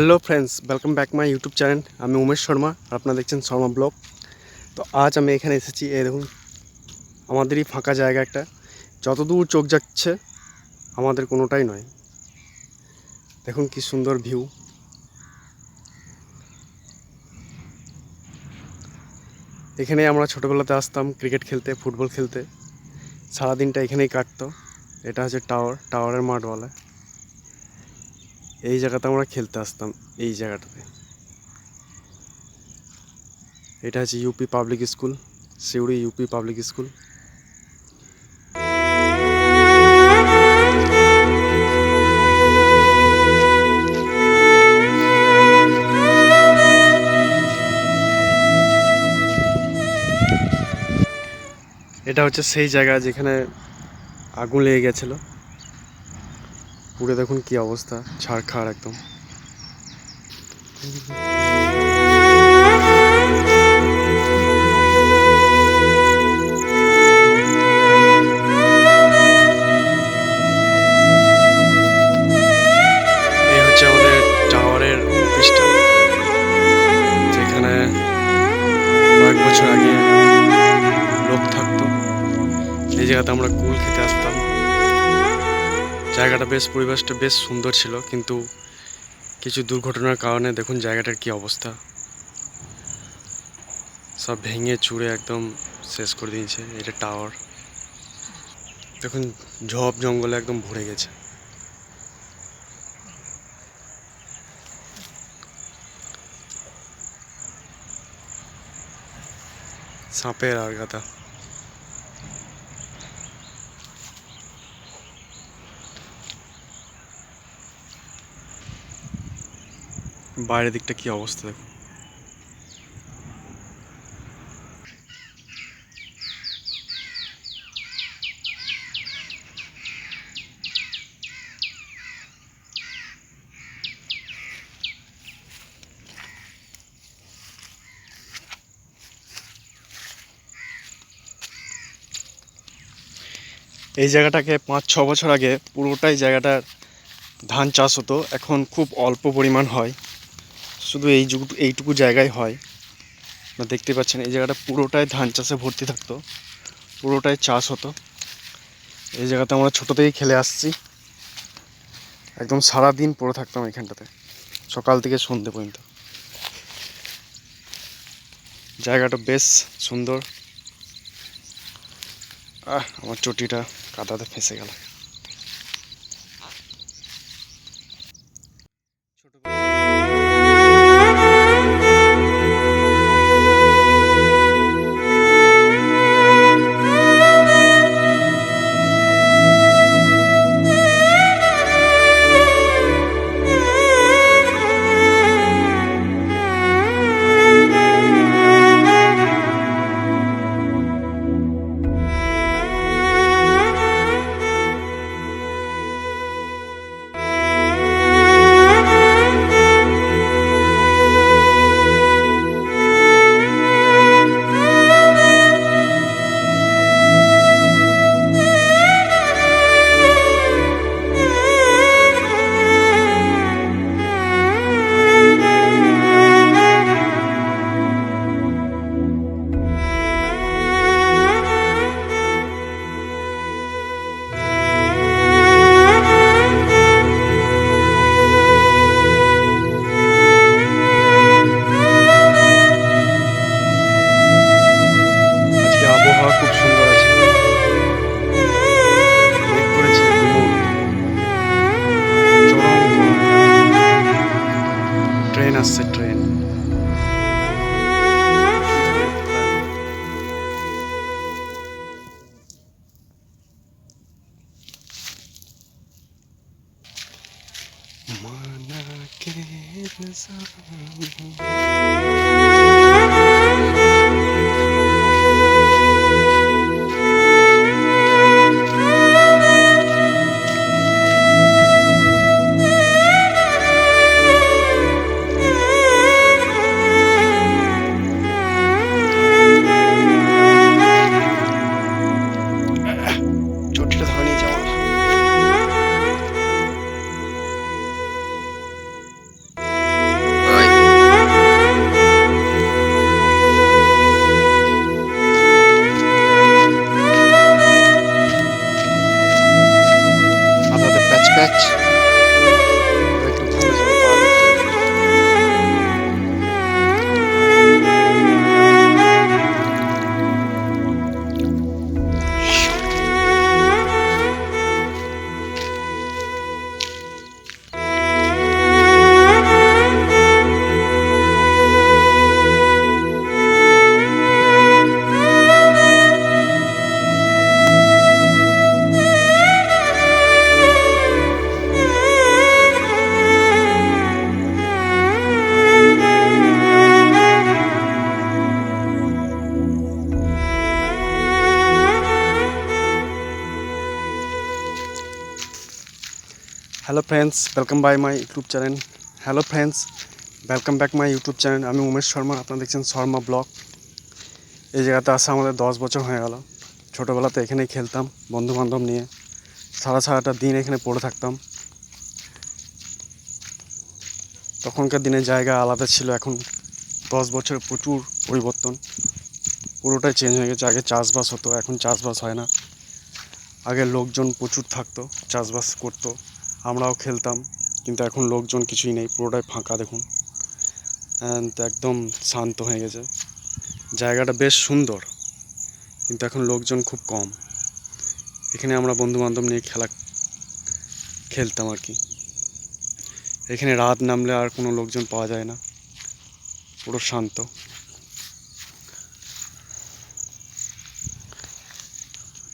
Hello friends welcome back my YouTube channel আমি উমেশ শর্মা, আর আপনারা দেখছেন শর্মা ব্লগ। তো আজ আমি এখানে এসেছি, এই দেখুন, আমাদেরই ফাঁকা জায়গা একটা। যতদূর চোখ যাচ্ছে, আমাদের কোনোটাই নয়। দেখুন কি সুন্দর ভিউ এখানে আমরা ছোটোবেলাতে আসতাম ক্রিকেট খেলতে ফুটবল খেলতে। সারাদিনটা এখানেই কাটতো। এটা হচ্ছে টাওয়ার টাওয়ারের মাঠ বলে এই জায়গাতে আমরা খেলতে আসতাম, এই জায়গাটাতে। এটা হচ্ছে UP public school Suri UP public school এটা হচ্ছে সেই জায়গা যেখানে আগুন লেগে গেছিল। পুরো দেখুন কি অবস্থা ছাড় খাড় একদম। বেশ পরিবেশটা বেশ সুন্দর ছিল, কিন্তু কিছু দুর্ঘটনার কারণে দেখুন জায়গাটার কি অবস্থা। সব ভেঙে চুড়ে একদম শেষ করে দিয়েছে, এটা টাওয়ার দেখুন, ঝপ জঙ্গলে একদম ভরে গেছে। সাপের আর গাদা বাইরের দিকটা কি অবস্থা দেখুন এই জায়গাটাকে পাঁচ, ছ বছর আগে পুরোটাই জায়গাটার ধান চাষ হতো, এখন খুব অল্প পরিমাণ হয়। শুধু এই যুগ- এইটুকু জায়গায় হয়। দেখতে পাচ্ছেন এই জায়গাটা পুরোটাই ধান চাষে ভর্তি থাকতো, পুরোটাই চাষ হতো। এই জায়গাতে আমরা ছোটো থেকেই খেলে আসছি। একদম সারা দিন পড়ে থাকতাম এখানটাতে, সকাল থেকে সন্ধে পর্যন্ত। জায়গাটা বেশ সুন্দর। আহ, আমার চটিটা কাদাতে ফেসে গেল। Friends welcome by my YouTube channel hello friends welcome back my YouTube channel আমি উমেশ শর্মা, আপনারা দেখছেন শর্মা ব্লগ। এই জায়গাতে আসা আমাদের দশ বছর হয়ে গেল। ছোটোবেলাতে এখানেই খেলতাম বন্ধু বান্ধব নিয়ে। সারা সারাটা দিন এখানে পড়ে থাকতাম। তখনকার দিনে জায়গা আলাদা ছিল, এখন দশ বছর প্রচুর পরিবর্তন। পুরোটাই চেঞ্জ হয়ে গেছে। আগে চাষবাস হতো, এখন চাষবাস হয় না। আগে লোকজন প্রচুর থাকতো, চাষবাস করতো। আমরাও খেলতাম, কিন্তু এখন লোকজন কিছুই নেই, পুরোটাই ফাঁকা দেখুন। And একদম শান্ত হয়ে গেছে। জায়গাটা বেশ সুন্দর, কিন্তু এখন লোকজন খুব কম। এখানে আমরা বন্ধু বান্ধব নিয়ে খেলা, খেলতাম আর কি। এখানে রাত নামলে আর কোনো লোকজন পাওয়া যায় না। পুরো শান্ত।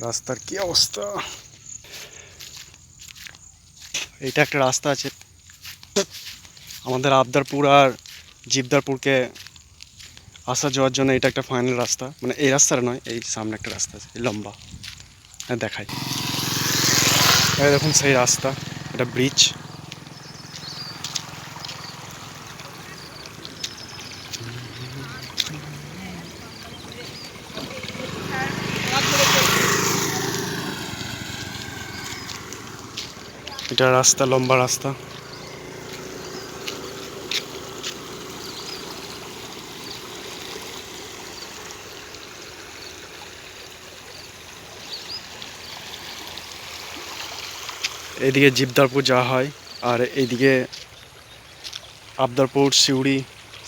রাস্তার কি অবস্থা? এইটা একটা রাস্তা আছে। আমাদের আবদারপুর আর জীবদারপুরকে আসা যাওয়ার জন্য এটা একটা ফাইনাল রাস্তা। মানে এই রাস্তাটা নয়, এই সামনে একটা রাস্তা আছে লম্বা। হ্যাঁ দেখাই। দেখুন সেই রাস্তা, এটা ব্রিজ এটা রাস্তা, লম্বা রাস্তা। এদিকে জিবদারপুর যাওয়া হয়, আর এইদিকে আবদারপুর, সিউড়ি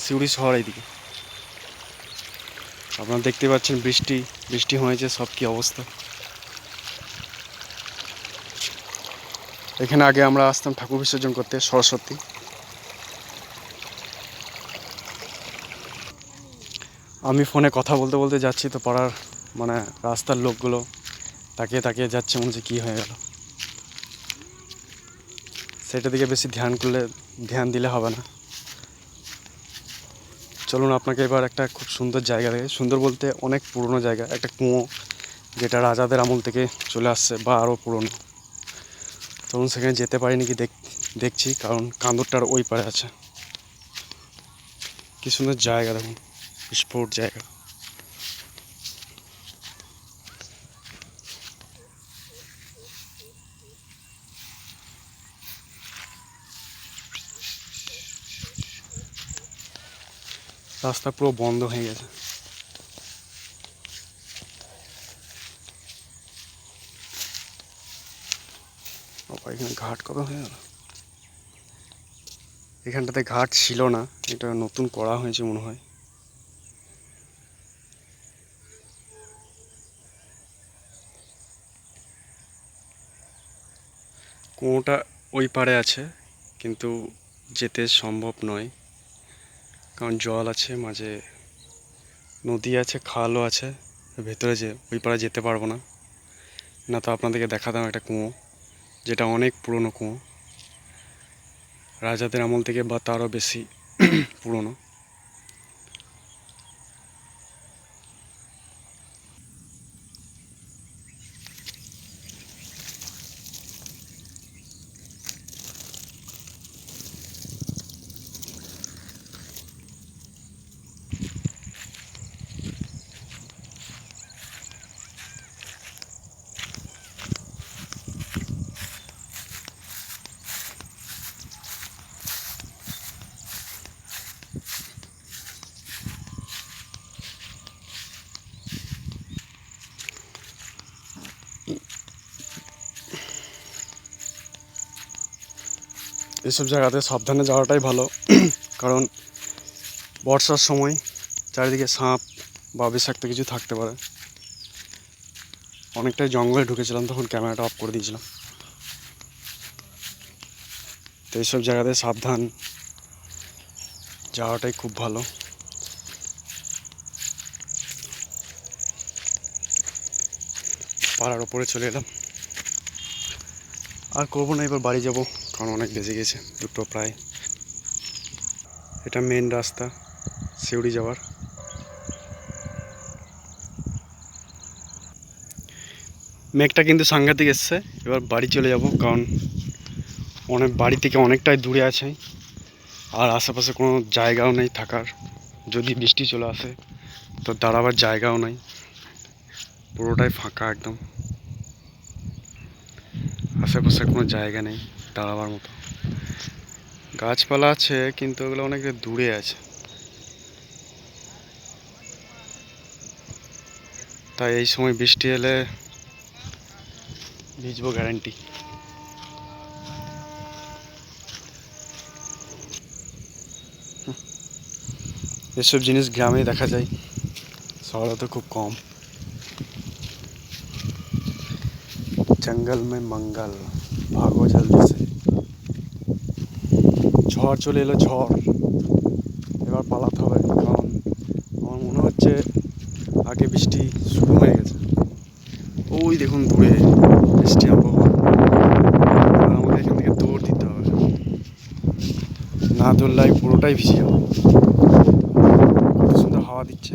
সিউড়ি শহর এইদিকে আপনারা দেখতে পাচ্ছেন বৃষ্টি বৃষ্টি হয়েছে, সব কি অবস্থা? এখানে আগে আমরা আসতাম ঠাকুর বিসর্জন করতে, সরস্বতী। আমি ফোনে কথা বলতে বলতে যাচ্ছি তো পাড়ার মানে রাস্তার লোকগুলো তাকিয়ে তাকিয়ে যাচ্ছে, মনে হচ্ছে কী হয়ে গেল। সেটা দিকে বেশি ধ্যান করলে, ধ্যান দিলে হবে না। চলুন আপনাকে এবার একটা খুব সুন্দর জায়গা দেখে, সুন্দর বলতে অনেক পুরনো জায়গা, একটা কুঁয়ো যেটা রাজাদের আমল থেকে চলে আসছে, বা আরও পুরনো। তখন সেখানে যেতে পারিনি কি দেখ দেখছি, কারণ কান্দরটার ওই পারে আছে। কি সুন্দর জায়গা দেখুন স্পোর্ট জায়গা। রাস্তা পুরো বন্ধ হয়ে গেছে। এখানে ঘাট কত হয়ে গেল? এখানটাতে ঘাট ছিল না, এটা নতুন করা হয়েছে মনে হয়। কুয়োটা ওই পারে আছে, কিন্তু যেতে সম্ভব নয়, কারণ জল আছে, মাঝে নদী আছে, খালও আছে, ভেতরে যে, ওই পারে যেতে পারব না। না তো আপনাদেরকে দেখাতাম একটা কুয়ো। যেটা অনেক পুরনো কুয়ো। রাজাদের আমল থেকে বা তারও বেশি পুরনো। এসব জায়গাতে সাবধানে যাওয়াটাই ভালো। কারণ বর্ষার সময় চারিদিকে সাপ বা বিষাক্ত কিছু থাকতে পারে। অনেকটাই জঙ্গলে ঢুকেছিলাম, তখন ক্যামেরাটা অফ করে দিয়েছিলাম। তো এইসব জায়গাতে সাবধান যাওয়াটাই খুব ভালো। পাড়ার ওপরে চলে এলাম। আর করব না, এবার বাড়ি যাব। কারণ অনেক বেজে গেছে, দুটো প্রায়। এটা মেন রাস্তা, সিউড়ি যাওয়ার। মেঘটা কিন্তু সাংঘাতিক এসছে, এবার বাড়ি চলে যাব, কারণ অনেক বাড়ি থেকে অনেকটাই দূরে আছে, আর আশেপাশে কোনো জায়গাও নেই থাকার। যদি বৃষ্টি চলে আসে, তো দাঁড়াবার জায়গাও নাই। পুরোটাই ফাঁকা একদম। আশেপাশে কোনো জায়গা নেই। দাঁড়াবার মতো। গাছপালা আছে, কিন্তু ওগুলো অনেক দূরে আছে। তাই এই সময় বৃষ্টি এলে ভিজবো গ্যারান্টি এসব জিনিস গ্রামে দেখা যায়। শহরে তো খুব কম। জঙ্গল মে মঙ্গল, ভাগো জলদি। ঝড় চলে এলো ঝড়। এবার পালাতে হবে, কারণ আমার মনে হচ্ছে আগে বৃষ্টি শুরু হয়ে গেছে। ওই দেখুন দূরে বৃষ্টি আবহাওয়া। এখান থেকে দৌড় দিতে হবে। না আমি পুরোটাই ভিজে যাব। সুন্দর হাওয়া দিচ্ছে।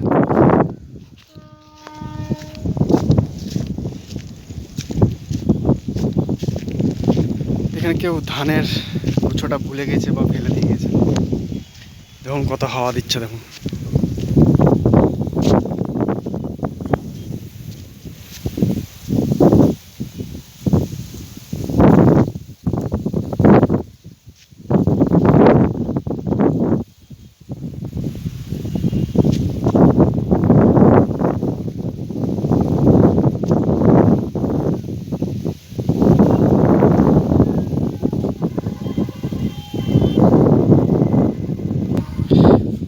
এখানে কেউ ধানের ভুলে গেছে বা ফেলে দিয়ে গেছে। দেখুন কত হাওয়া দিচ্ছে দেখুন।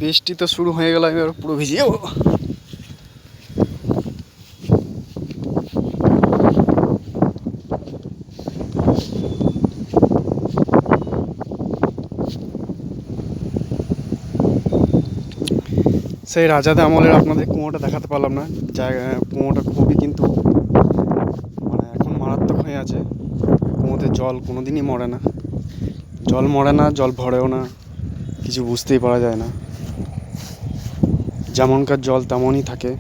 বৃষ্টি তো শুরু হয়ে গেল, এবার পুরো ভিজে যাব সেই রাজাদের আমলের আপনাদের কুয়োটা দেখাতে পারলাম না। জায়গা, কুয়োটা খুবই কিন্তু মানে এখন মারাত্মক হয়ে আছে। কুয়োতে জল কোনো দিনই মরে না। জল মরে না, জল ভরেও না, কিছু বুঝতেই পারা যায় না। যেমনকার জল তেমনই থাকে।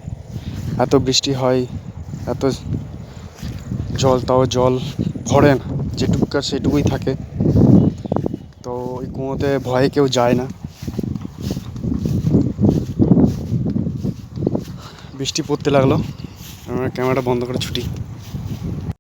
এত বৃষ্টি হয়, এত জল, তাও জল ভরে না, যেটুকুকার সেটুকুই থাকে। তো ওই কুঁয়োতে ভয়ে কেউ যায় না। বৃষ্টি পড়তে লাগল। আমার ক্যামেরাটা বন্ধ করে ছুটি।